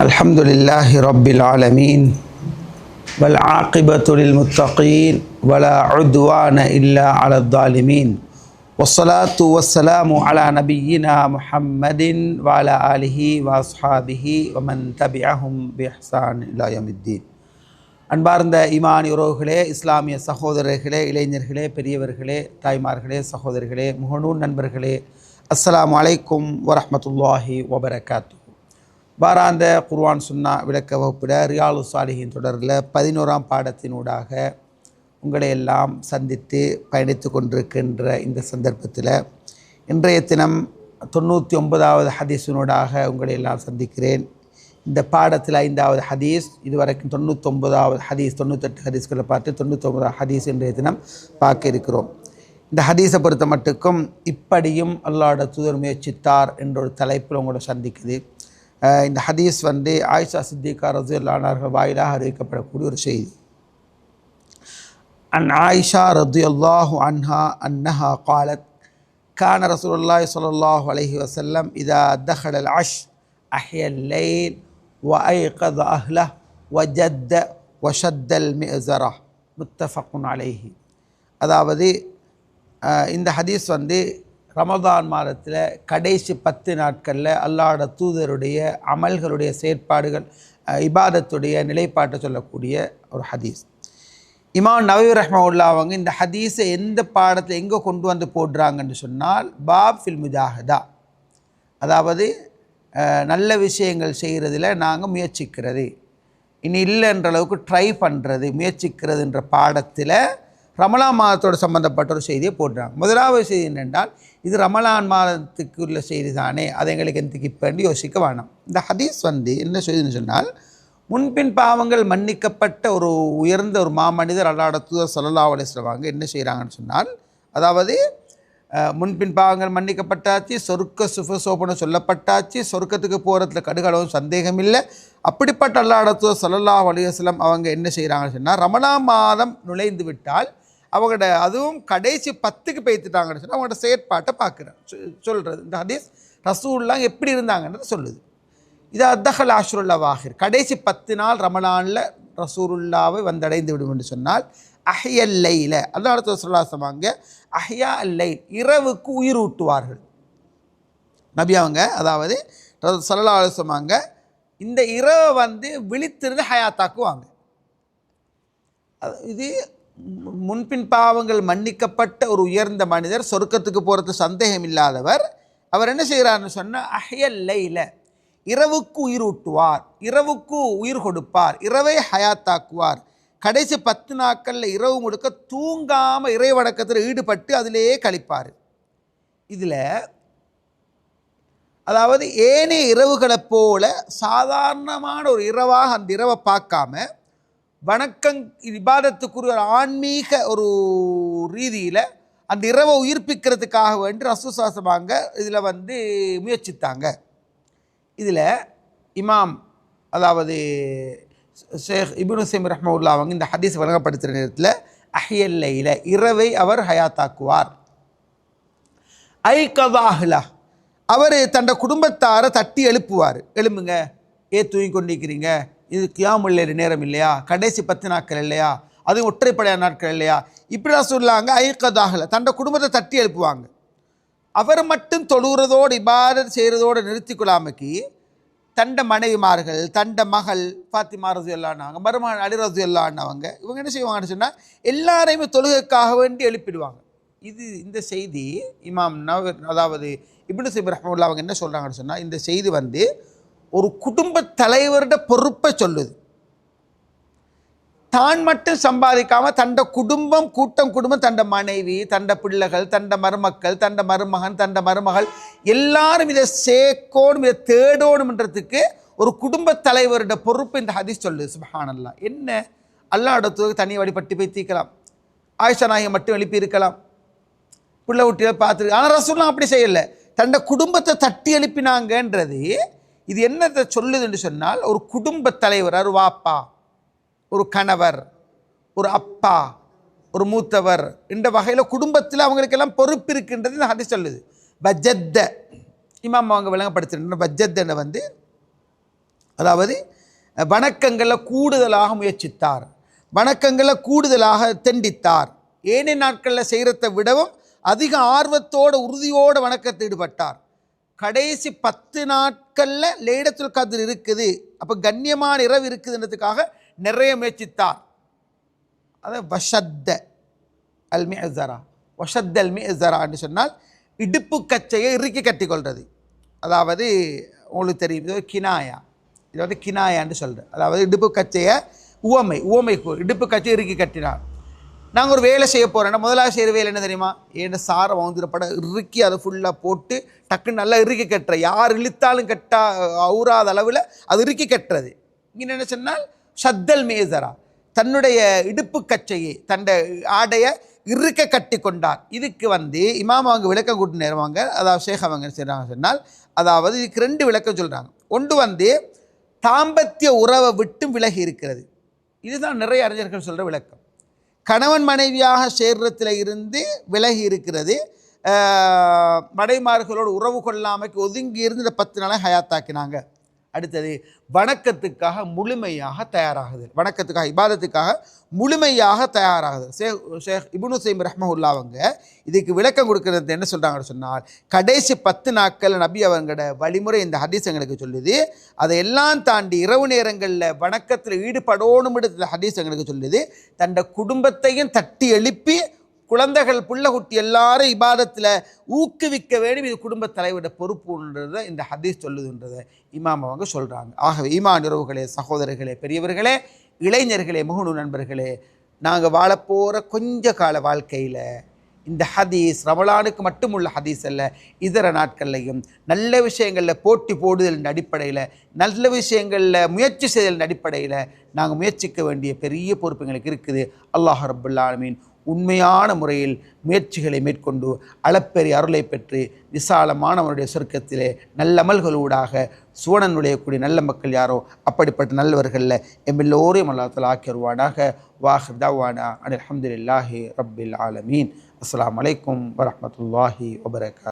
الحمد لله رب العالمين والعاقبة للمتقين ولا عدوان إلا على الظالمين والصلاة والسلام على نبينا محمد وعلى آله وأصحابه ومن تبعهم بإحسان إلى يوم الدين அன்பார்ந்த ஈமான் உறவுகளே இஸ்லாமிய சகோதரர்களே இளைஞர்களே பெரியவர்களே தாய்மார்களே சகோதரர்களே முகநூல் நண்பர்களே அஸ்ஸலாமு அலைக்கும் வரஹ்மத்துல்லாஹி வபரகாத்து வாராந்த குர்வான் சுன்னா விளக்க வகுப்பில் ரியாலு சாலிகின் தொடரில் பதினோராம் பாடத்தினூடாக உங்களை எல்லாம் சந்தித்து பயணித்து கொண்டிருக்கின்ற இந்த சந்தர்ப்பத்தில் இன்றைய தினம் தொண்ணூற்றி ஒன்பதாவது ஹதீஸினூடாக உங்களை எல்லாம் சந்திக்கிறேன். இந்த பாடத்தில் ஐந்தாவது ஹதீஸ் இதுவரைக்கும் தொண்ணூத்தொன்பதாவது ஹதீஸ் தொண்ணூத்தெட்டு ஹதீஸ்களை பார்த்து தொண்ணூத்தொன்பதாவது ஹதீஸ் இன்றைய தினம் பார்க்க இருக்கிறோம். இந்த ஹதீஸை பொறுத்த மட்டுக்கும் இப்படியும் அல்லாட தூதர் முயற்சித்தார் என்ற ஒரு தலைப்பில் உங்களோட சந்திக்குது. இந்த ஹதீஸ் வந்து ஆயிஷா சித்திகா ரஜுல்லானார்கள் வாயிலாக அறிவிக்கப்படக்கூடிய ஒரு செய்தி عن عائشة رضي الله عنها أنها قالت كان رسول الله صلى الله عليه وسلم إذا دخل العشر أحيا الليل وأيقظ أهله وجد وشد المئزرة متفق عليه அதாவது அஹ், இந்த ஹதீஸ் வந்து ரமதான் மாதத்தில் கடைசி பத்து நாட்களில் அல்லாட தூதருடைய அமல்களுடைய செயற்பாடுகள் இபாதத்துடைய நிலைப்பாட்டை சொல்லக்கூடிய ஒரு ஹதீஸ். இமாம் நவீ ரஹ்மவுல்லா அவங்க இந்த ஹதீஸை எந்த பாடத்தில் எங்கே கொண்டு வந்து போடுறாங்கன்னு சொன்னால் பாப் ஃபில் முஜாஹதா. அதாவது நல்ல விஷயங்கள் செய்கிறதுல நாங்கள் முயற்சிக்கிறது. இனி இல்லைன்ற அளவுக்கு ட்ரை பண்ணுறது முயற்சிக்கிறதுன்ற பாடத்தில் ரமலான் மாதத்தோட சம்மந்தப்பட்ட ஒரு செய்தியை போடுறாங்க முதலாவது செய்தி என்னென்றால் இது ரமலான் மாதத்துக்கு உள்ள செய்தி தானே அதை எங்களுக்கு எந்தக்கு இப்போன்னு யோசிக்க வேணாம். இந்த ஹதீஸ் வந்து என்ன செய்தின்னு சொன்னால் முன்பின் பாவங்கள் மன்னிக்கப்பட்ட ஒரு உயர்ந்த ஒரு மாமனிதர் அல்லாட தூதர் சல்லா அலிஸ்லவாங்க என்ன செய்கிறாங்கன்னு சொன்னால் அதாவது முன்பின் பாவங்கள் மன்னிக்கப்பட்டாச்சு சொர்க்க சுபசோபனை சொல்லப்பட்டாச்சு சொர்க்கத்துக்கு போகிறதுல கடுகளவும் சந்தேகம் இல்லை. அப்படிப்பட்ட அல்லாட தூதர் சல்லல்லா அலிஸ்லம் அவங்க என்ன செய்கிறாங்கன்னு சொன்னால் ரமணா மாதம் நுழைந்து விட்டால் அவங்களோட அதுவும் கடைசி பத்துக்கு பெய்த்துட்டாங்கன்னு சொன்னால் அவங்களோட செயற்பாட்டை பார்க்குறேன். சொல்கிறது இந்த ஹதீஸ் ரசூல்லாம் எப்படி இருந்தாங்கன்றதை சொல்லுது. இது அத்தஹல் ஆஷ்ருல்லா வாஹிர் கடைசி பத்து நாள் ரமலானில் ரசூருல்லாவை வந்தடைந்து விடும் என்று சொன்னால் அஹ்யல்லைல லைல சொல்லா சொல்லாசமாங்க அஹ்யா அல்லை இரவுக்கு உயிர் ஊட்டுவார்கள். நபி அவங்க அதாவது சல்லா சொன்னாங்க இந்த இரவை வந்து விழித்திருந்து ஹயாத்தாக்குவாங்க. அது- இது முன்பின் பாவங்கள் மன்னிக்கப்பட்ட ஒரு உயர்ந்த மனிதர் சொர்க்கத்துக்கு போகிறது சந்தேகம் இல்லாதவர் அவர் என்ன செய்கிறார்னு சொன்னால் அஹ்யல்லைல இரவுக்கு உயிர் ஊட்டுவார் இரவுக்கு உயிர் கொடுப்பார் இரவை ஹயாத்தாக்குவார். கடைசி பத்து நாட்களில் இரவு முழுக்க தூங்காமல் இறை வணக்கத்தில் ஈடுபட்டு அதிலேயே கழிப்பார். இதில் அதாவது ஏனைய இரவுகளைப் போல சாதாரணமான ஒரு இரவாக அந்த இரவை பார்க்காம வணக்கம் இபாதத்துக்குரிய ஒரு ஆன்மீக ஒரு ரீதியில் அந்த இரவை உயிர்ப்பிக்கிறதுக்காக வேண்டி ரசூசாசமாங்க இதில் வந்து முயற்சித்தாங்க. இதில் இமாம் அதாவது ஷேக் இப்னு ரஹ்மவுல்லா அவங்க இந்த ஹதீஸ் வழங்கப்படுத்துகிற நேரத்தில் அஹியல்லையில் இரவை அவர் ஹயாத்தாக்குவார். ஐ கதாஹ்லா அவர் தன்னோட குடும்பத்தாரை தட்டி எழுப்புவார். எழும்புங்க ஏ தூங்கி கொண்டிருக்கிறீங்க இது கியாமுள்ள நேரம் இல்லையா? கடைசி பத்து நாட்கள் இல்லையா? அது ஒற்றைப்படையான நாட்கள் இல்லையா? இப்படிலாம் சொல்லாங்க ஐ கதாஹ்ல தன்னோட குடும்பத்தை தட்டி எழுப்புவாங்க. அவர் மட்டும் தொழுகிறதோடு இபாதத் செய்கிறதோடு நிறுத்தி கொள்ளாமக்கி தண்ட மனைவிமார்கள் தண்ட மகள் ஃபாத்திமா ரசு எல்லான்னாங்க மருமகன் அலி ரசு எல்லான்னவங்க இவங்க என்ன செய்வாங்கன்னு சொன்னால் எல்லாரையுமே தொழுகைக்காக வேண்டி எழுப்பிடுவாங்க. இது இந்த செய்தி இமாம் நவ அதாவது இப்னு சிப் அவங்க என்ன சொல்கிறாங்கன்னு சொன்னால் இந்த செய்தி வந்து ஒரு குடும்ப தலைவரோட பொறுப்பை சொல்லுது. தான் மட்டும் சம்பாதிக்காம தண்ட குடும்பம் கூட்டம் குடும்பம் தண்ட மனைவி தண்ட பிள்ளைகள் தண்ட மருமக்கள் தண்ட மருமகன் தண்ட மருமகள் எல்லாரும் இதை சேர்க்கோணும் இதை தேடணுன்றதுக்கு ஒரு குடும்ப தலைவருட பொறுப்பு இந்த ஹதீஸ் சொல்லுது. சுபஹானல்லா. என்ன? அல்லாடத்துக்கு தனி வழிபட்டு போய் தீக்கலாம். ஆயிஷா நாயகம் மட்டும் எழுப்பி இருக்கலாம் பிள்ளை ஊட்டியில் பார்த்துருக்கு ஆனால் ரசூல்லாம் அப்படி செய்யலை. தண்ட குடும்பத்தை தட்டி எழுப்பினாங்கன்றது இது என்னத்தை சொல்லுதுன்னு சொன்னால் ஒரு குடும்ப தலைவர் ஒரு வாப்பா ஒரு கணவர் ஒரு அப்பா ஒரு மூத்தவர். இந்த வகையில் குடும்பத்தில் அவங்களுக்கெல்லாம் பொறுப்பு இருக்குன்றது இந்த ஹதீஸ் சொல்லுது. பஜத்த இமாம் அவங்க விளங்கப்படுத்துகின்ற பஜத்தனை வந்து அதாவது வணக்கங்களில் கூடுதலாக முயற்சித்தார். வணக்கங்களை கூடுதலாக தெண்டித்தார். ஏனைய நாட்களில் செய்கிறத விடவும் அதிக ஆர்வத்தோடு உறுதியோடு வணக்கத்தில் ஈடுபட்டார். கடைசி பத்து நாட்களில் லேடத்துல் கதிர் இருக்குது. அப்போ கண்ணியமான இரவு இருக்குதுன்றதுக்காக நிறைய முயற்சித்தார். அதை வஷத்த அல்மி அசரா வஷத் அல்மி அசரான்னு சொன்னால் இடுப்பு கச்சையை இறுக்கி கட்டிக்கொள்வது அதாவது உங்களுக்கு தெரியும் இது கினாயா. இது வந்து கினாயான்னு சொல்கிறேன் அதாவது இடுப்பு கச்சையை உவமை உவமை இடுப்பு கச்சையை இறுக்கி கட்டினார். நாங்கள் ஒரு வேலை செய்ய போகிறோம் முதலாக செய்கிற வேலை என்ன தெரியுமா? ஏன்னா சாரை வந்துடப்பட இறுக்கி அதை ஃபுல்லாக போட்டு டக்குன்னு நல்லா இறுக்கி கட்டுற. யார் இழுத்தாலும் கட்டா அவுறாத அளவில் அது இறுக்கி கட்டுறது. இங்கே என்ன சொன்னால் சத்தல் மேசரா தன்னுடைய இடுப்பு கச்சையை தன்னை ஆடையை இறுக்க கட்டி கொண்டார். இதுக்கு வந்து இமாம் அவங்க விளக்கம் கூட்டு நேருவாங்க அதாவது ஷேக் அவங்க செய்கிறாங்க சொன்னால் அதாவது இதுக்கு ரெண்டு விளக்கம் சொல்கிறாங்க ஒன்று வந்து தாம்பத்திய உறவை விட்டும் விலகி இருக்கிறது. இதுதான் நிறைய அறிஞர்கள் சொல்கிற விளக்கம். கணவன் மனைவியாக சேர்றத்தில் இருந்து விலகி இருக்கிறது. மடைமார்களோடு உறவு கொள்ளாமைக்கு ஒதுங்கி இருந்து இந்த பத்து நாளை ஹயாத்தாக்கினாங்க அடுத்தது வணக்கத்துக்காக முழுமையாக தயாராகுது வணக்கத்துக்காக இபாதத்துக்காக முழுமையாக தயாராகுது ஷே ஷேக் இபுனு சைம் ரஹ்மஹுல்லா அவங்க இதுக்கு விளக்கம் கொடுக்கறது என்ன சொல்கிறாங்கன்னு சொன்னால் கடைசி பத்து நாட்கள் நபி அவங்களோட வழிமுறை இந்த ஹதீஸ் எங்களுக்கு சொல்லுது. அதை எல்லாம் தாண்டி இரவு நேரங்களில் வணக்கத்தில் ஈடுபடணும் எடுத்த ஹதீஸ் எங்களுக்கு சொல்லுது. தன்னோட குடும்பத்தையும் தட்டி எழுப்பி குழந்தைகள் பிள்ளைகுட்டி எல்லாரும் இபாதத்தில் ஊக்குவிக்க வேண்டும். இது குடும்ப தலைவரோட பொறுப்புன்றதை இந்த ஹதீஸ் சொல்லுதுன்றதை இமாம் அவங்க சொல்கிறாங்க ஆகவே இமான் உறவுகளே சகோதரர்களே பெரியவர்களே இளைஞர்களே முகனு நண்பர்களே நாங்கள் வாழப்போகிற கொஞ்ச கால வாழ்க்கையில் இந்த ஹதீஸ் ரமலானுக்கு மட்டும் உள்ள ஹதீஸ் அல்ல இதர நாட்கள்லையும் நல்ல விஷயங்களில் போட்டி போடுதலின் அடிப்படையில் நல்ல விஷயங்களில் முயற்சி செய்தலின் அடிப்படையில் நாங்கள் முயற்சிக்க வேண்டிய பெரிய பொறுப்பு எங்களுக்கு இருக்குது. அல்லாஹ் ரபுல்லாலமீன் உண்மையான முறையில் முயற்சிகளை மேற்கொண்டு அளப்பெரிய அருளை பெற்று விசாலமானவருடைய சொர்க்கத்திலே நல்லமல்களூடாக சுவனன் நுழையக்கூடிய நல்ல மக்கள் யாரோ அப்படிப்பட்ட நல்லவர்களில் எம்எல்லோரையும் அல்லாத்தில் ஆக்கி வருவானாக வாஹிர் தவானா அனில் அஹமதுல்லாஹி ரப்பில் ஆலமீன். அஸ்லாம் வலைக்கம் வரமத்துல்லாஹி வபரகா